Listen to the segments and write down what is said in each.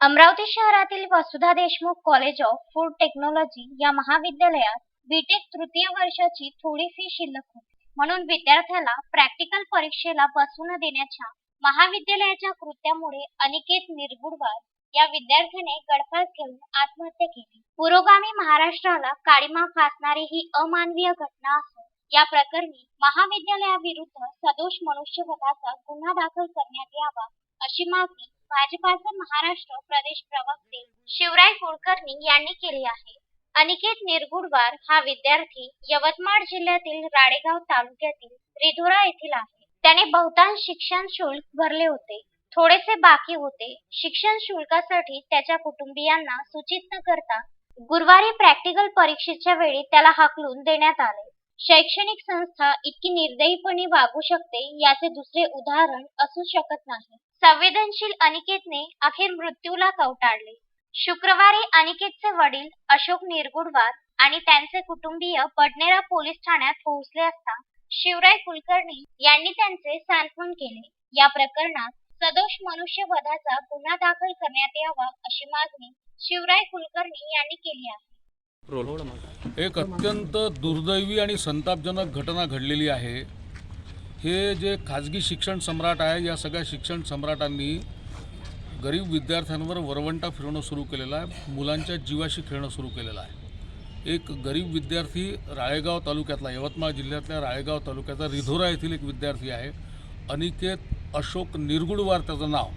अमरावती शहरातील Vasudha Deshmukh college of food technology या महाविद्यालयात बीटेक तृतीय वर्षाची थोडी फी शिल्लक होती. म्हणून विद्यार्थ्याला प्रॅक्टिकल परीक्षेला बसू न देण्याच्या महाविद्यालयाच्या कृत्यामुळे अनिकेत निरगुडवार या विद्यार्थ्याने गळफास घेऊन आत्महत्या केली. पुरोगामी महाराष्ट्राला काळीमा फासणारी ही अमानवीय घटना असून या प्रकरणी महाविद्यालयाविरुद्ध सदोष मनुष्यवधाचा गुन्हा दाखल करण्यात यावा अशी मागणी भाजपाचे महाराष्ट्र प्रदेश प्रवक्ते शिवराय कुलकर्णी यांनी केली आहे. अनिकेत निरगुडवार हा विद्यार्थी यवतमाळ जिल्ह्यातील राळेगाव तालुक्यातील रिधोरा येथील आहे. त्याने बहुतांश शिक्षण शुल्क भरले होते. थोडेसे बाकी होते. शिक्षण शुल्कासाठी त्याच्या कुटुंबियांना सूचित न करता गुरुवारी प्रॅक्टिकल परीक्षेच्या वेळी त्याला हाकलून देण्यात आले. शैक्षणिक संस्था इतकी निर्दयीपणे वागू शकते याचे दुसरे उदाहरण असू शकत नाही. संवेदनशील अनिकेतने अखेर मृत्यूला कवटाळले. शुक्रवारी अनिकेतचे वडील अशोक निरगुडवार आणि त्यांचे कुटुंबीय बडनेरा पोलीस ठाण्यात पोहोचले असता शिवराय कुलकर्णी यांनी त्यांचे सांत्वन केले. या प्रकरणात सदोष मनुष्यवधाचा गुन्हा दाखल करण्यात यावा अशी मागणी शिवराय कुलकर्णी यांनी केली आहे. एक अत्यंत दुर्दैवी आणि संतापजनक घटना घडलेली आहे. हे जे खाजगी शिक्षण सम्राट आहे या सगळ्या शिक्षण सम्राटांनी गरीब विद्यार्थ्यांवर वरवंटा फिरवणं सुरू केलेलं आहे मुलांच्या जीवाशी खेळणं सुरू केलेलं आहे. एक गरीब विद्यार्थी राळेगाव तालुक्यातला यवतमाळ जिल्ह्यातल्या राळेगाव तालुक्याचा रिधोरा येथील एक विद्यार्थी आहे. अनिकेत अशोक निरगुडवार त्याचं नाव.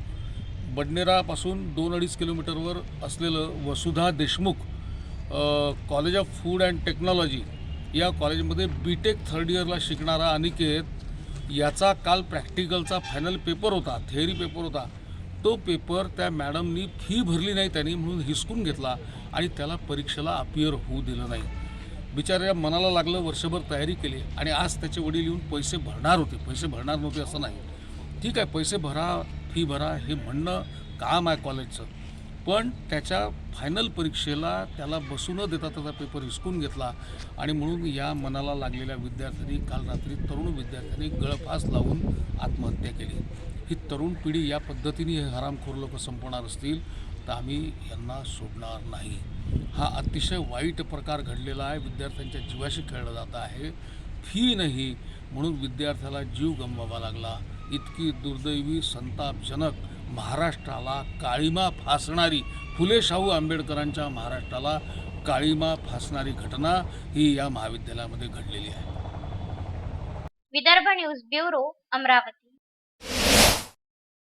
बडनेरापासून दोन अडीच किलोमीटरवर असलेलं Vasudha Deshmukh college of food and technology या कॉलेजमध्ये बी टेक थर्ड इयरला शिकणारा अनिकेत याचा काल प्रॅक्टिकलचा फायनल पेपर होता थेअरी पेपर होता. तो पेपर त्या मॅडमनी फी भरली नाही त्यांनी म्हणून हिसकून घेतला आणि त्याला परीक्षेला अपियर होऊ दिलं नाही. बिचाऱ्या मनाला लागलं वर्षभर तयारी केली आणि आज त्याचे वडील येऊन पैसे भरणार होते. पैसे भरणार नव्हते असं नाही. ठीक आहे पैसे भरा फी भरा हे म्हणणं काम आहे कॉलेजचं पण त्याच्या फायनल परीक्षेला त्याला बसू न देता त्याचा पेपर हिसकून घेतला. आणि म्हणून या मनाला लागलेल्या विद्यार्थ्यांनी काल रात्री तरुण विद्यार्थ्यांनी गळफास लावून आत्महत्या केली. ही तरुण पिढी या पद्धतीने हे हरामखोर लोक संपवणार असतील तर आम्ही यांना सोडणार नाही. हा अतिशय वाईट प्रकार घडलेला आहे. विद्यार्थ्यांच्या जीवाशी खेळलं जात आहे. फी नाही म्हणून विद्यार्थ्याला जीव गमवावा लागला. इतकी दुर्दैवी संतापजनक महाराष्ट्राला काळीमा फासणारी फुले शाहू आंबेडकरांच्या महाराष्ट्राला काळीमा फासणारी घटना ही या महाविद्यालयामध्ये घडलेली आहे. Vidarbha news bureau Amravati.